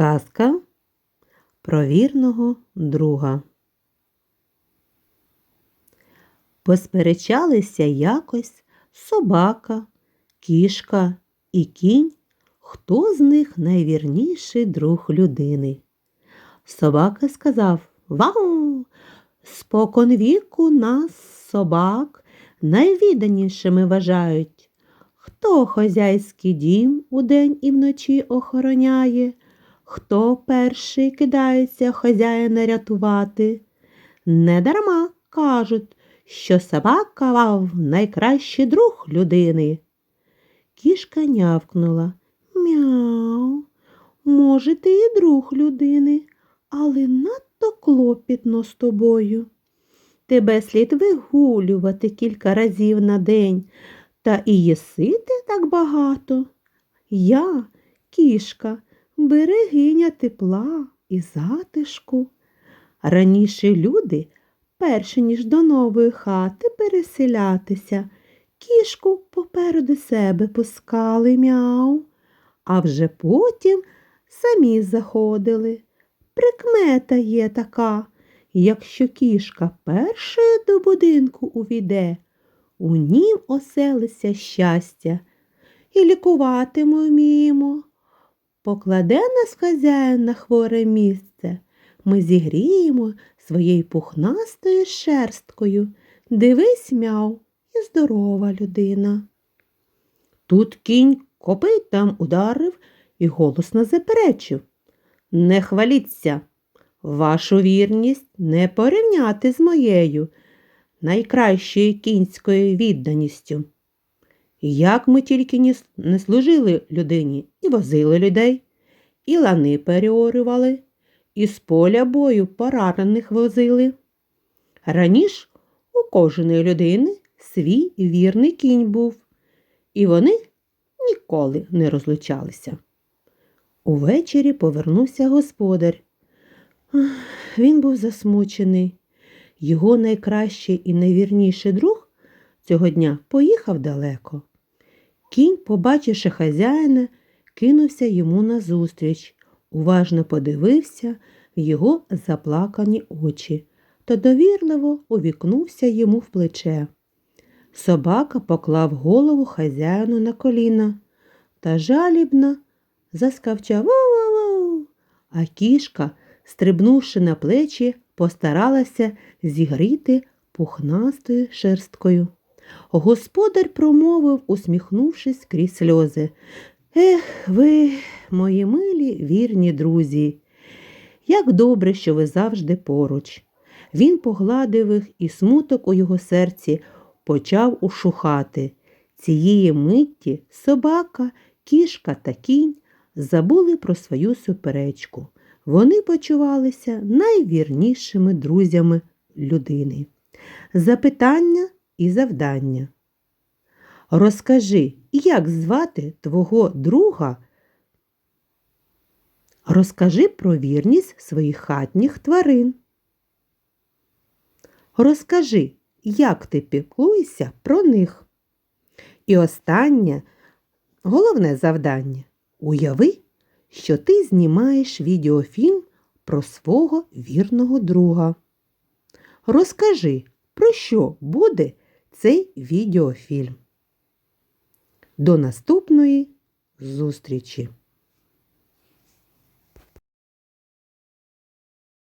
Казка про вірного друга. Посперечалися якось собака, кішка і кінь, хто з них найвірніший друг людини. Собака сказав Вау! Спокон віку нас, собак, найвіданішими вважають. Хто хазяйський дім удень і вночі охороняє, хто перший кидається хазяїна рятувати. Недарма кажуть, що собака вав найкращий друг людини. Кішка нявкнула. Мяу. Може, ти і друг людини, але надто клопітно з тобою. Тебе слід вигулювати кілька разів на день, та і їси ти так багато. Я, кішка, берегиня тепла і затишку. Раніше люди, перш ніж до нової хати переселятися, кішку попереду себе пускали мяу, а вже потім самі заходили. Прикмета є така, якщо кішка першою до будинку увійде, у нім оселиться щастя, і лікувати ми вміємо. Покладе нас хазяїн на хворе місце, ми зігріємо своєю пухнастою шерсткою. Дивись, мяв, і здорова людина. Тут кінь копитам ударив і голосно заперечив. Не хваліться, вашу вірність не порівняти з моєю найкращою кінською відданістю. Як ми тільки не служили людині і возили людей, і лани переорювали, і з поля бою поранених возили. Раніше у кожної людини свій вірний кінь був, і вони ніколи не розлучалися. Увечері повернувся господар. Він був засмучений. Його найкращий і найвірніший друг цього дня поїхав далеко. Кінь, побачивши хазяїна, кинувся йому назустріч, уважно подивився в його заплакані очі та довірливо увікнувся йому в плече. Собака поклав голову хазяїну на коліна та жалібно заскавчав «Воу-воу-воу». А кішка, стрибнувши на плечі, постаралася зігріти пухнастою шерсткою. Господар промовив, усміхнувшись крізь сльози. Ех, ви, мої милі вірні друзі, як добре, що ви завжди поруч. Він погладив їх, і смуток у його серці почав ушухати. Цієї митті собака, кішка та кінь забули про свою суперечку. Вони почувалися найвірнішими друзями людини. Запитання і завдання. Розкажи, як звати твого друга? Розкажи про вірність своїх хатніх тварин. Розкажи, як ти піклуєшся про них. І останнє, головне завдання. Уяви, що ти знімаєш відеофільм про свого вірного друга. Розкажи, про що буде цей відеофільм. До наступної зустрічі!